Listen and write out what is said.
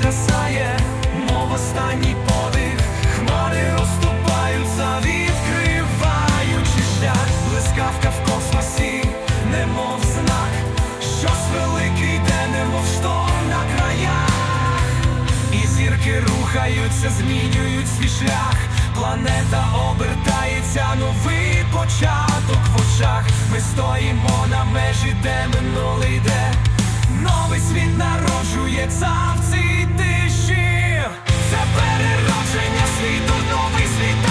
згасає, мов останній подих, хмари розступаються, відкриваючи шлях, блискавка в космосі, немов знак, щось великий йде, немов шторм на краях, і зірки рухаються, змінюють свій шлях, планета обертається, новий початок в очах. Ми стоїмо на межі, де минулий йде, новий світ народжується. see